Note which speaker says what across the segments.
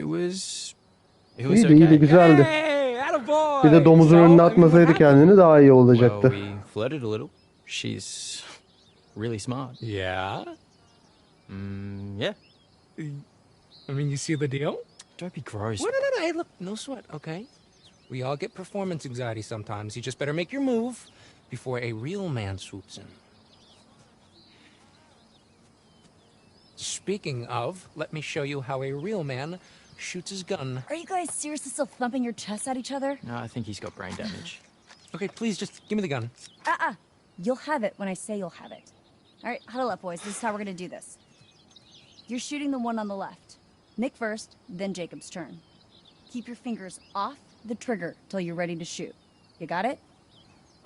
Speaker 1: It was. It was
Speaker 2: İyiydi iyiydi
Speaker 1: okay.
Speaker 2: güzeldi.
Speaker 3: Hey, attaboy!
Speaker 2: Bir de domuzun
Speaker 3: So,
Speaker 2: önüne
Speaker 3: I mean,
Speaker 2: atmasaydı
Speaker 3: what
Speaker 2: kendini daha iyi
Speaker 1: Well,
Speaker 2: olacaktı.
Speaker 1: we flirted a little. She's really smart.
Speaker 3: Yeah?
Speaker 1: Mm, yeah.
Speaker 3: I mean, you see the deal?
Speaker 1: Don't be gross.
Speaker 3: Well, no, no, no. Hey, look, no sweat, okay? We all get performance anxiety sometimes. You just better make your move before a real man swoops in. Speaking of, let me show you how a real man shoots his gun.
Speaker 4: Are you guys seriously still thumping your chests at each other?
Speaker 1: No, I think he's got brain damage.
Speaker 3: Okay, please just give me the gun.
Speaker 4: Uh-uh. You'll have it when I say you'll have it. All right, huddle up, boys. This is how we're gonna do this. You're shooting the one on the left. Nick first, then Jacob's turn. Keep your fingers off the trigger till you're ready to shoot. You got it?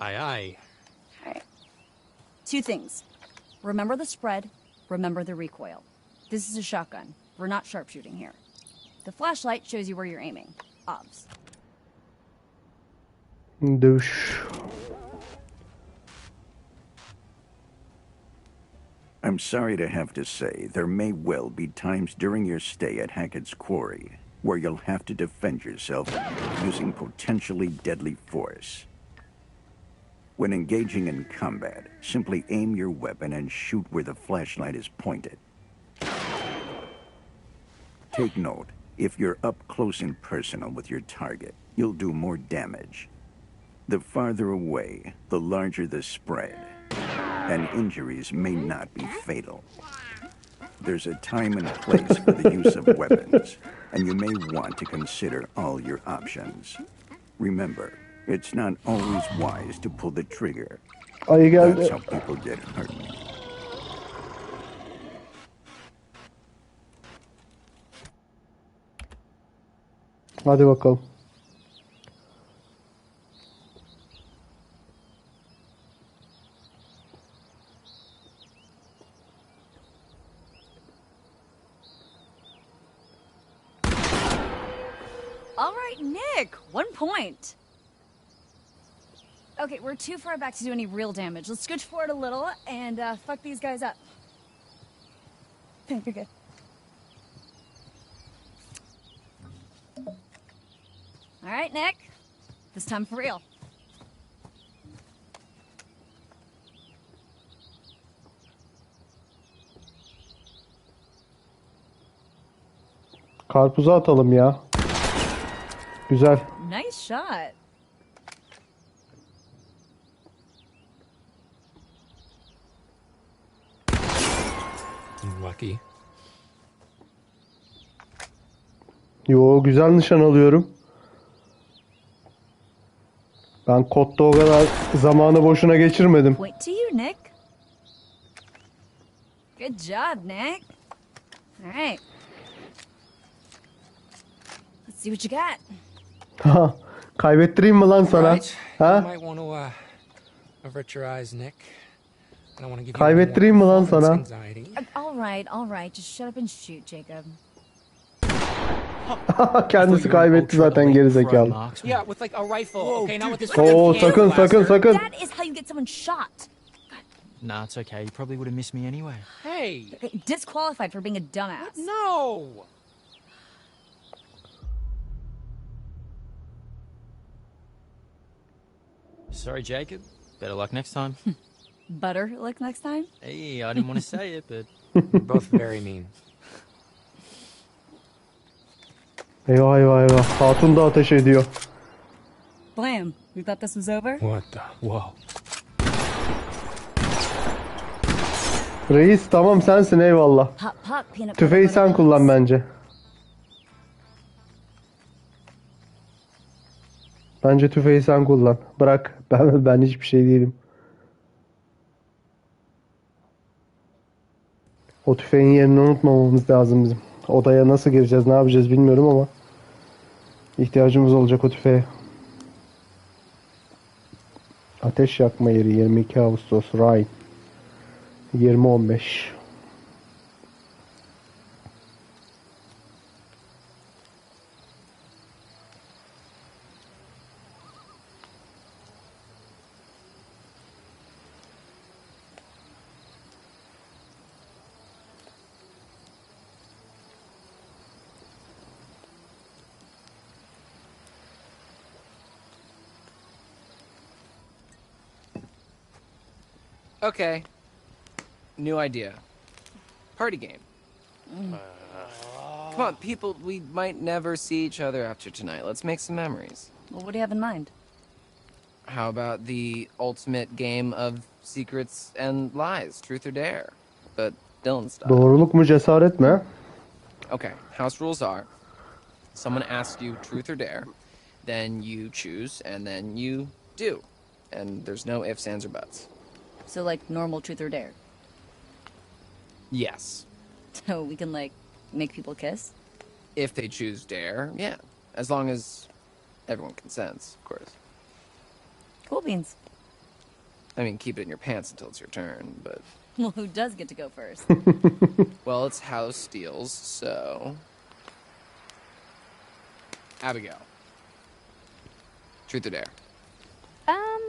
Speaker 3: Aye, aye.
Speaker 4: All right. Two things. Remember the spread, remember the recoil. This is a shotgun. We're not sharpshooting here. The flashlight shows you where you're aiming. Obs.
Speaker 2: Dövüş.
Speaker 5: I'm sorry to have to say, there may well be times during your stay at Hackett's Quarry where you'll have to defend yourself using potentially deadly force. When engaging in combat, simply aim your weapon and shoot where the flashlight is pointed. Take note, if you're up close and personal with your target, you'll do more damage. The farther away, the larger the spread, and injuries may not be fatal. There's a time and place for the use of weapons, and you may want to consider all your options. Remember, it's not always wise to pull the trigger.
Speaker 2: Ayı
Speaker 5: That's
Speaker 2: geldi.
Speaker 5: how people get hurt.
Speaker 2: Hadi bakalım.
Speaker 4: All right, Nick, one point. Okay, we're too far back to do any real damage. Let's scooch forward a little and uh, fuck these guys up. Thank You're good. All right, Nick. This time for real.
Speaker 2: Karpuzu atalım ya. Güzel.
Speaker 4: Nice shot.
Speaker 3: Lucky.
Speaker 2: Yo güzel nişan alıyorum. Ben kodda o kadar zamanı boşuna geçirmedim.
Speaker 4: Point to you, Nick. Good job, Nick. All right. Let's see what you got.
Speaker 2: Kaybettireyim mi lan sana? Ha?
Speaker 3: uh, avert your eyes, Nick. I don't want to give you
Speaker 2: Kaybettireyim mi lan sana?
Speaker 4: Uh, all right, all right. Just shut up and shoot, Jacob.
Speaker 2: Kendisi kaybetti zaten geri zekalı.
Speaker 3: Yeah, with like a rifle, okay? Not with this
Speaker 2: Oo
Speaker 3: fucking
Speaker 2: sakın
Speaker 3: blaster.
Speaker 2: sakın sakın.
Speaker 4: That is how you get someone shot.
Speaker 1: Nah, it's okay. You probably would have missed me anyway.
Speaker 3: Hey,
Speaker 4: disqualified for being a dumbass.
Speaker 3: no.
Speaker 1: Sorry, Jacob. Better luck next time.
Speaker 4: Butter luck next time.
Speaker 1: hey, I didn't want to say it, but
Speaker 3: We're both very mean.
Speaker 2: Eyvah eyvah eyvah. Hatun da ateş ediyor.
Speaker 4: Blam. We thought this was over.
Speaker 3: What the? Whoa.
Speaker 2: Reis tamam sensin eyvallah.
Speaker 4: Pop, pop, peanut butter.
Speaker 2: Tüfeği
Speaker 4: butter
Speaker 2: sen kullan bence. Bence tüfeği sen kullan. Bırak. Ben ben hiçbir şey değilim. O tüfeğin yerini unutmamamız lazım bizim. Odaya nasıl gireceğiz, ne yapacağız bilmiyorum ama ihtiyacımız olacak o tüfeğe. Ateş yakma yeri 22 Ağustos Rhein 2015
Speaker 6: Okay. New idea. Party game. Mm. Come on, people, we might never see each other after tonight. Let's make some memories.
Speaker 4: Well, what do you have in mind?
Speaker 6: How about the ultimate game of secrets and lies, truth or dare? But Dylan style.
Speaker 2: Doğruluk mu cesaret mi?
Speaker 6: Okay, house rules are someone asks you truth or dare, then you choose, and then you do. And there's no ifs, ands, or buts.
Speaker 4: So, like, normal truth or dare.
Speaker 6: Yes.
Speaker 4: So we can, like, make people kiss?
Speaker 6: If they choose dare, yeah. As long as everyone consents, of course.
Speaker 4: Cool beans.
Speaker 6: I mean, keep it in your pants until it's your turn, but.
Speaker 4: Well, who does get to go first?
Speaker 6: Well, it's House steals, so. Abigail. Truth or dare?
Speaker 7: Um.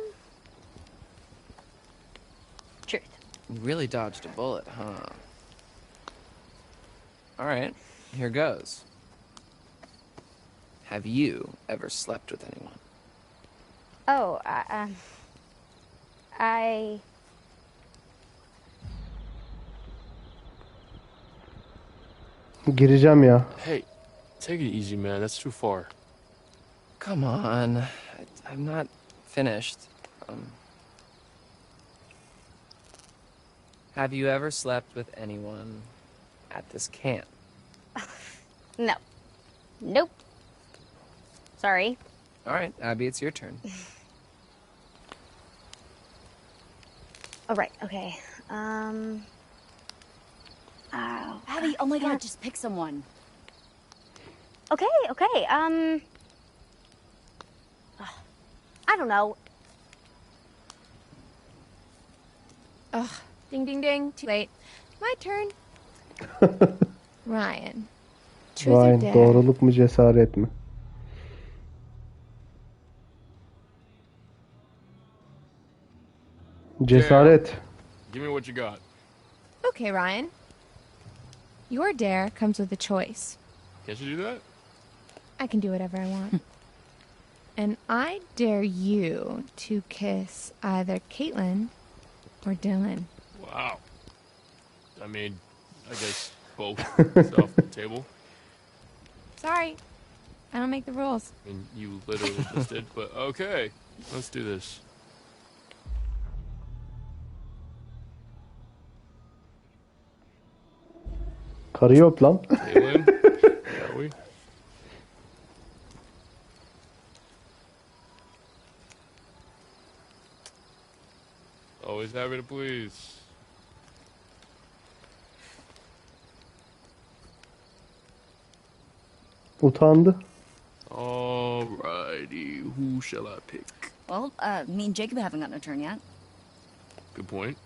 Speaker 7: Truth.
Speaker 6: You really dodged a bullet, huh? Alright, here goes. Have you ever slept with anyone?
Speaker 7: Oh, I, um. I.
Speaker 2: Gireceğim ya.
Speaker 8: Hey, take it easy, man. That's too far.
Speaker 6: Come on. I, I'm not finished. Um, have you ever slept with anyone at this camp?
Speaker 7: No. Nope. Sorry.
Speaker 6: Alright, Abby, it's your turn.
Speaker 7: All right. Okay. Um. Oh.
Speaker 4: Abby, oh my god, just pick someone.
Speaker 7: Okay. Okay. Um. I don't know.
Speaker 9: Ugh, ding ding ding. Too late. My turn. Ryan. Truth or
Speaker 2: Ryan
Speaker 9: dare?
Speaker 2: doğruluk mu cesaret mi? Cesaret.
Speaker 8: Give me what you got.
Speaker 9: Okay, Ryan. Your dare comes with a choice.
Speaker 8: Can't you do that?
Speaker 9: I can do whatever I want. and I dare you to kiss either Caitlin or Dylan.
Speaker 8: Wow. I mean, I guess both off the table.
Speaker 9: Sorry. I don't make the rules.
Speaker 8: I mean, you literally just did, but okay. Let's do this.
Speaker 2: Karı yok lan.
Speaker 8: Shall we? Always happy to please.
Speaker 2: Utandı.
Speaker 8: Alrighty, who shall I pick?
Speaker 4: Well, uh, me and Jacob haven't gotten a turn yet.
Speaker 8: Good point.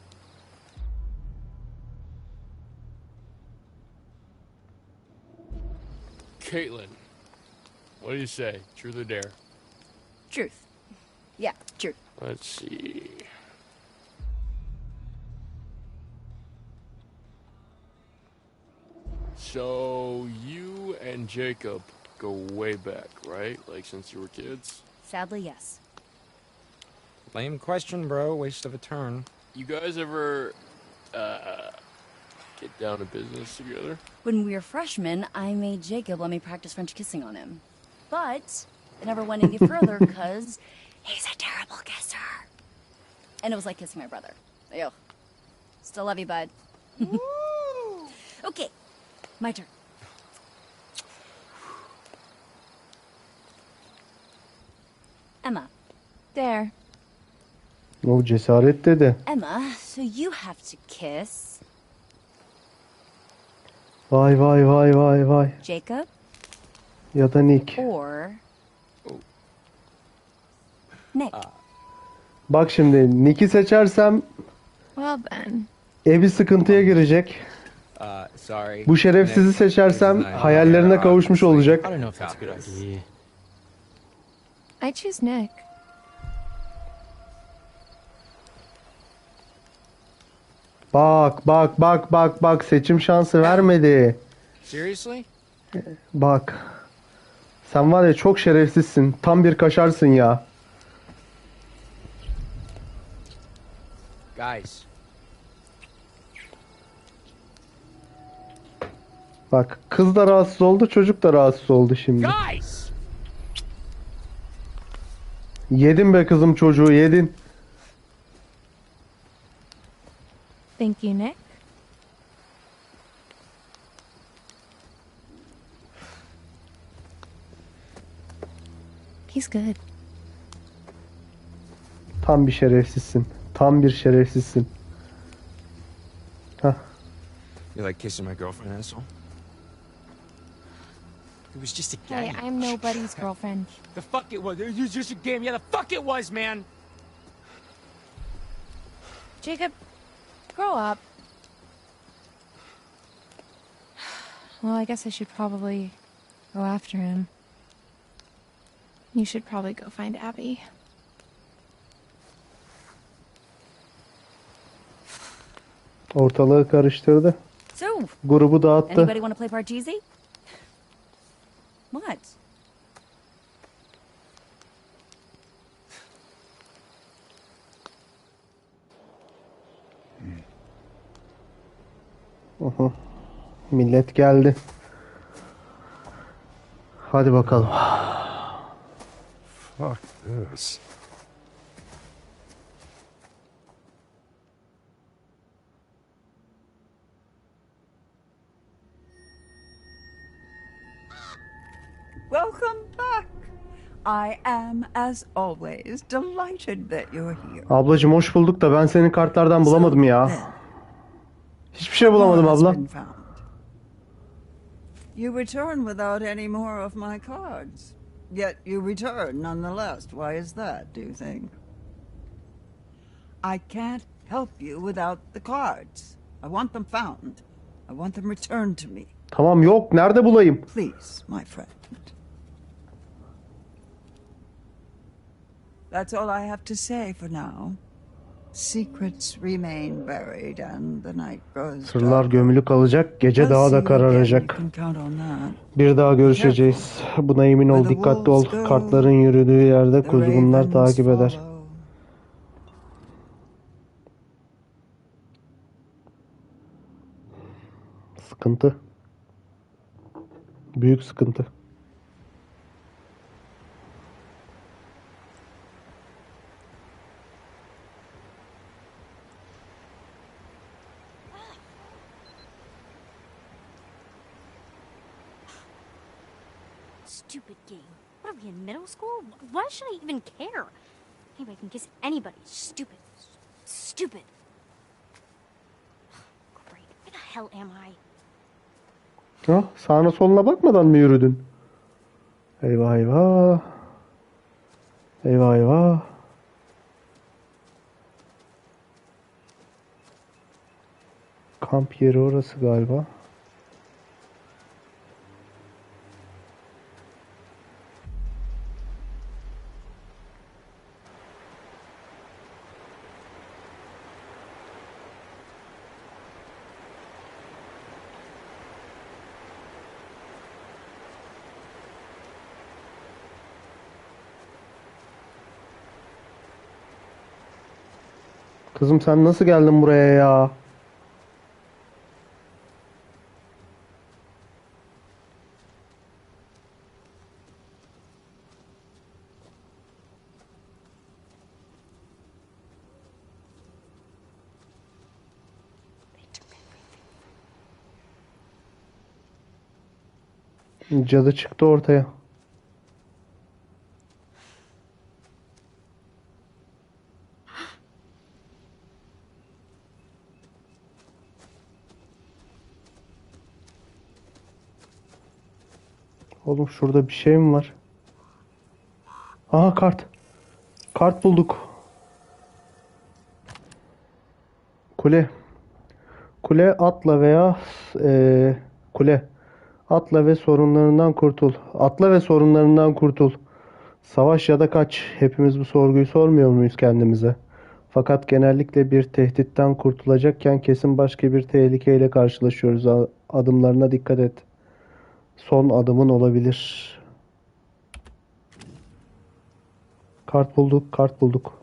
Speaker 8: Caitlin, what do you say? Truth or dare?
Speaker 4: Truth. Yeah, truth.
Speaker 8: Let's see. So you and Jacob go way back, right? Like since you were kids?
Speaker 4: Sadly, yes.
Speaker 3: Lame question, bro. Waste of a turn.
Speaker 8: You guys ever uh get down to business together?
Speaker 4: When we were freshmen, I made Jacob let me practice French kissing on him. But it never went any further because he's a terrible kisser. And it was like kissing my brother. Ew. Still love you, bud. okay, my turn. Emma.
Speaker 9: There.
Speaker 2: O cesaret dedi.
Speaker 4: Emma, so you have to kiss
Speaker 2: Vay vay vay vay vay.
Speaker 4: Jacob
Speaker 2: Ya da Nick.
Speaker 4: or Nick.
Speaker 2: Bak şimdi Nick'i seçersem
Speaker 9: Well then.
Speaker 2: evi sıkıntıya girecek.
Speaker 1: Sorry.
Speaker 2: Bu şerefsizi seçersem hayallerine kavuşmuş olacak.
Speaker 9: I choose Nick.
Speaker 2: Bak bak bak bak bak seçim şansı vermedi.
Speaker 3: Seriously?
Speaker 2: Bak. Sen var ya çok şerefsizsin. Tam bir kaşarsın ya.
Speaker 1: Guys.
Speaker 2: Bak kız da rahatsız oldu çocuk da rahatsız oldu şimdi.
Speaker 3: Guys.
Speaker 2: Yedin be kızım çocuğu yedin.
Speaker 9: Thank you, Nick. He's good.
Speaker 2: Tam bir şerefsizsin. Tam bir şerefsizsin. Hah.
Speaker 3: You like kissing my girlfriend, asshole?
Speaker 1: It was just a game.
Speaker 9: Hey,
Speaker 1: game.
Speaker 9: I'm nobody's girlfriend.
Speaker 3: The fuck it was. It was just a game. Yeah, the fuck it was, man.
Speaker 9: Jacob, grow up. Well, I guess I should probably go after him. You should probably go find Abby.
Speaker 2: Ortalığı karıştırdı.
Speaker 4: So,
Speaker 2: Grubu dağıttı.
Speaker 4: anybody want to play Parcheesi? What?
Speaker 2: Hı. Millet geldi. Hadi bakalım.
Speaker 8: Fuck this.
Speaker 10: I am, as always, delighted that you're here.
Speaker 2: Ablacım hoş bulduk da ben senin kartlardan bulamadım ya. Hiçbir şey bulamadım abla.
Speaker 10: You return without any more of my cards. Yet you return nonetheless. Why is that, do you think? I can't help you without the cards. I want them found. I want them returned to me.
Speaker 2: Tamam yok nerede bulayım?
Speaker 10: Please, my friend. That's all I have to say for now. Secrets remain buried and the night grows
Speaker 2: Sırlar gömülü kalacak, gece daha da kararacak. Bir daha görüşeceğiz. Buna emin ol, dikkatli ol. Kartların yürüdüğü yerde kuzgunlar takip eder. Sıkıntı. Büyük sıkıntı.
Speaker 7: Why should I even care? Anybody can kiss anybody. Stupid. Stupid. Great. Where the hell am I?
Speaker 2: Ha, sağına soluna bakmadan mı yürüdün? Eyvah eyvah. Eyvah eyvah. Kamp yeri orası galiba. Kızım sen nasıl geldin buraya ya? Cadı çıktı ortaya. Oğlum şurada bir şey mi var? Aha kart. Kart bulduk. Kule. Kule atla veya eee, kule. Atla ve sorunlarından kurtul. Atla ve sorunlarından kurtul. Savaş ya da kaç. Hepimiz bu sorguyu sormuyor muyuz kendimize? Fakat genellikle bir tehditten kurtulacakken kesin başka bir tehlikeyle karşılaşıyoruz. Adımlarına dikkat et. Son adımın olabilir. Kart bulduk, kart bulduk.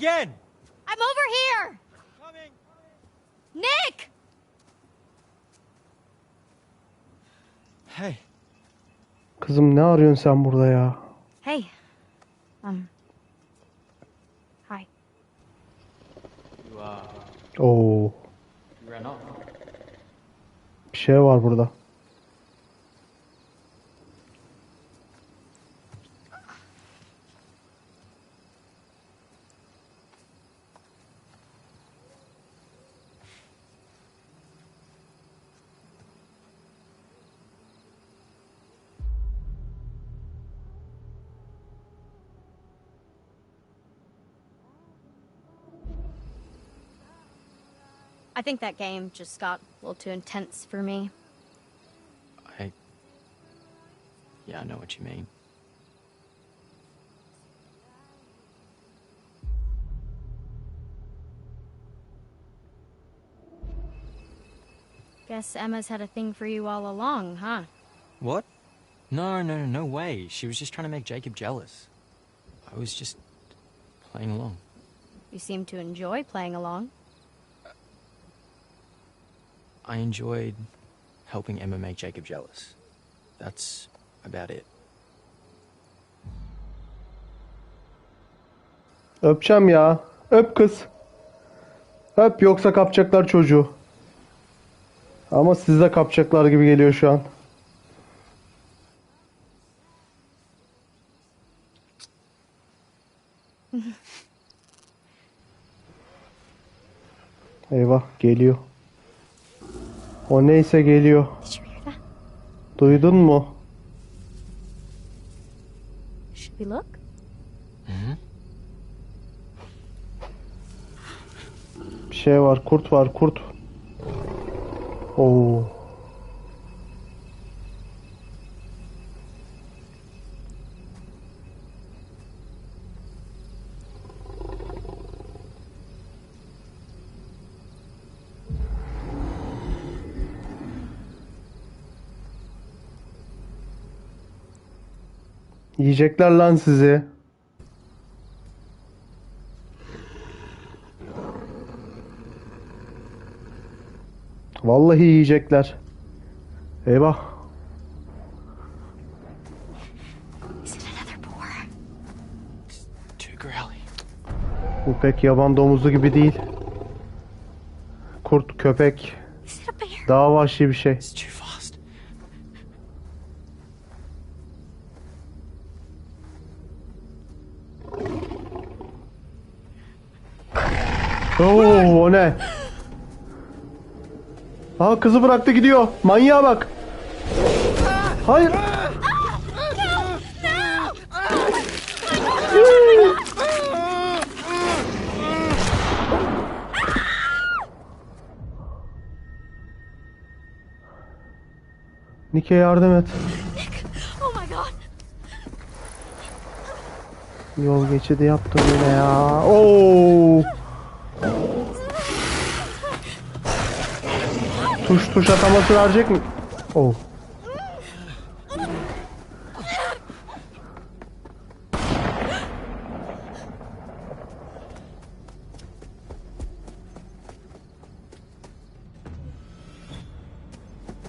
Speaker 11: Again!
Speaker 7: I'm over here!
Speaker 11: Coming!
Speaker 7: Nick!
Speaker 11: Hey,
Speaker 2: Kızım ne arıyorsun sen burada ya?
Speaker 7: Hey. Um. Hi.
Speaker 1: You, uh,
Speaker 2: Oo,
Speaker 1: you ran off.
Speaker 2: bir şey var burada.
Speaker 7: I think that game just got a little too intense for me.
Speaker 1: I. Yeah, I know what you mean.
Speaker 7: Guess Emma's had a thing for you all along, huh?
Speaker 1: What? No, no, no, no way. She was just trying to make Jacob jealous. I was just playing along.
Speaker 7: You seem to enjoy playing along.
Speaker 1: I enjoyed helping Emma make Jacob jealous. That's about it.
Speaker 2: Öpeceğim ya. Öp kız. Öp yoksa kapacaklar çocuğu. Ama siz de kapacaklar gibi geliyor şu an. Eyvah geliyor. O neyse geliyor. Duydun mu?
Speaker 7: Should we look?
Speaker 2: Bir şey var. Kurt var. Kurt. Oo. Yiyecekler lan sizi. Vallahi yiyecekler. Eyvah.
Speaker 7: Is it another boar?
Speaker 1: Too growly.
Speaker 2: Bu pek yaban domuzu gibi değil. Kurt, köpek, daha vahşi bir şey. O ne? Aa kızı bıraktı gidiyor. Manyağa bak. Hayır. Nike yardım et. Yol geçidi yaptım yine ya. Oo. Tuş tuş ataması verecek mi? Oh.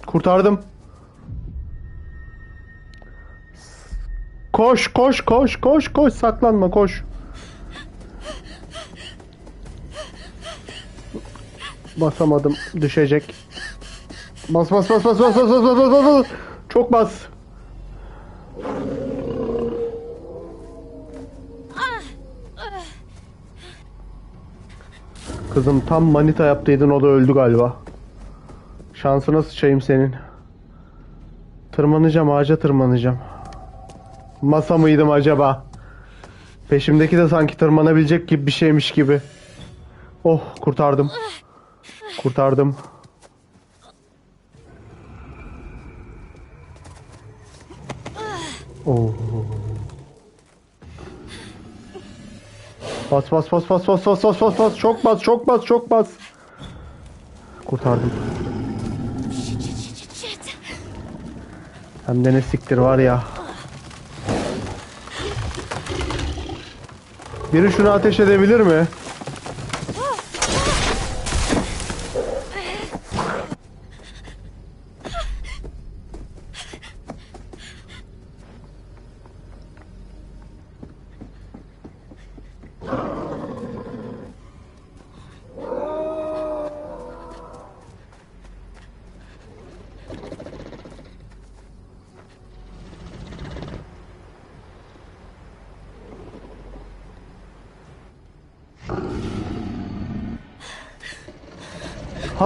Speaker 2: Kurtardım. Koş koş koş koş koş saklanma koş. Basamadım düşecek. Bas bas bas bas bas bas bas bas bas bas. Çok bas. Kızım tam manita yaptıydın o da öldü galiba. Şansına sıçayım senin. Tırmanacağım ağaca tırmanacağım. Masa mıydım acaba? Peşimdeki de sanki tırmanabilecek gibi bir şeymiş gibi. Oh kurtardım. Kurtardım. Bas bas bas bas bas bas bas bas bas çok bas çok bas çok bas. Kurtardım. Hem de ne siktir var ya. Biri şunu ateş edebilir mi?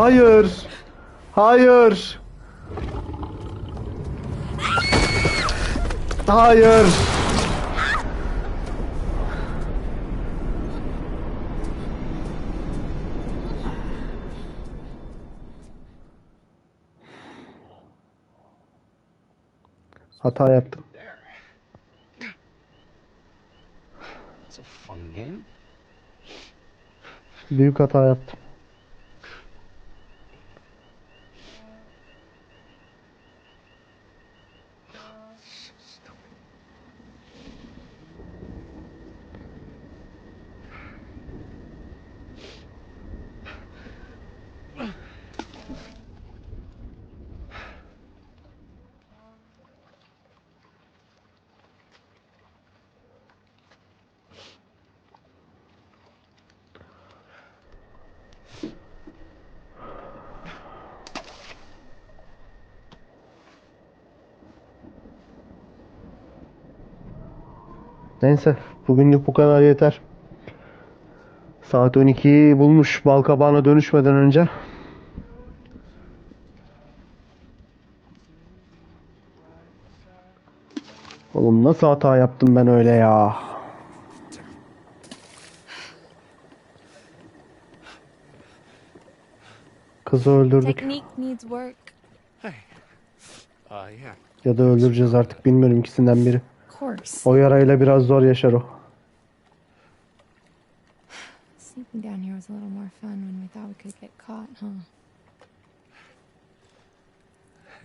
Speaker 2: Hayır. Hayır. Hayır. Hata yaptım. Büyük hata yaptım. Neyse bugünlük bu kadar yeter. Saat 12'yi bulmuş balkabağına dönüşmeden önce. Oğlum nasıl hata yaptım ben öyle ya? Kızı öldürdük.
Speaker 9: Technique needs work.
Speaker 3: Yeah.
Speaker 2: Ya da öldüreceğiz artık bilmiyorum ikisinden biri.
Speaker 9: Of course.
Speaker 2: O yarayla biraz zor yaşar o.
Speaker 9: Sleeping down here was a little more fun when we thought we could get caught, huh?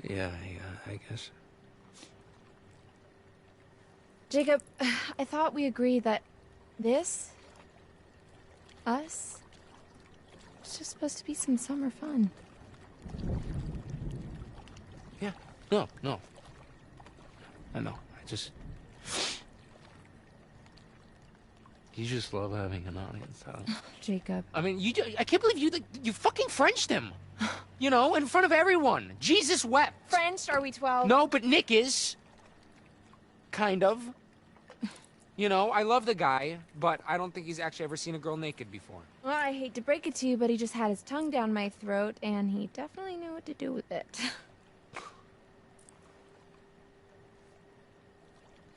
Speaker 3: Yeah, yeah, I guess.
Speaker 9: Jacob, I thought we agreed that this, us, was just supposed to be some summer fun.
Speaker 3: Yeah. No, no. I know. I just. You just love having an audience, huh?
Speaker 9: Jacob,
Speaker 3: I mean, you. I can't believe you. Like, you fucking Frenched him. You know, in front of everyone. Jesus wept.
Speaker 9: French? Are we 12?
Speaker 3: No, but Nick is. Kind of. You know, I love the guy, but I don't think he's actually ever seen a girl naked before.
Speaker 9: Well, I hate to break it to you, but he just had his tongue down my throat, and he definitely knew what to do with it.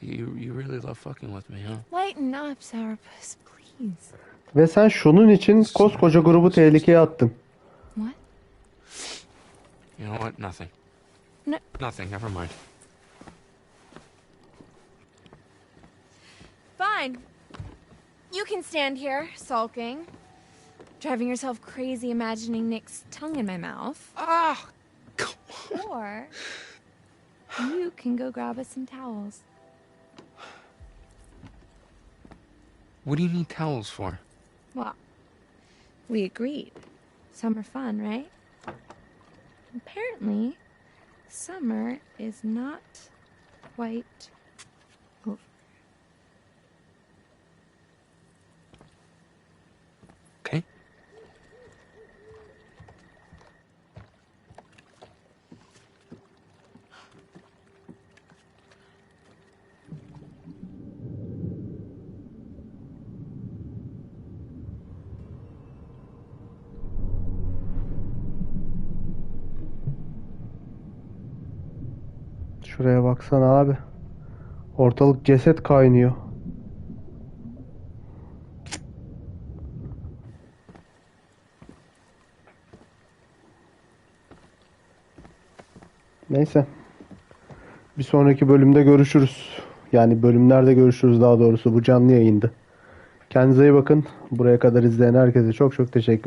Speaker 3: You you really love fucking with me, huh?
Speaker 9: Lighten up, Sourpuss, please.
Speaker 2: Ve sen şunun için koskoca grubu tehlikeye attın.
Speaker 9: What?
Speaker 3: You know what? Nothing.
Speaker 9: No.
Speaker 3: Nothing. Never mind.
Speaker 9: Fine. You can stand here, sulking, driving yourself crazy imagining Nick's tongue in my mouth.
Speaker 3: Ah.
Speaker 9: Or you can go grab us some towels.
Speaker 3: What do you need towels for?
Speaker 9: Well, we agreed. Summer fun, right? Apparently, summer is not quite
Speaker 2: Şuraya baksana abi. Ortalık ceset kaynıyor. Neyse. Bir sonraki bölümde görüşürüz. Yani bölümlerde görüşürüz daha doğrusu. Bu canlı yayındı. Kendinize iyi bakın. Buraya kadar izleyen herkese çok çok teşekkür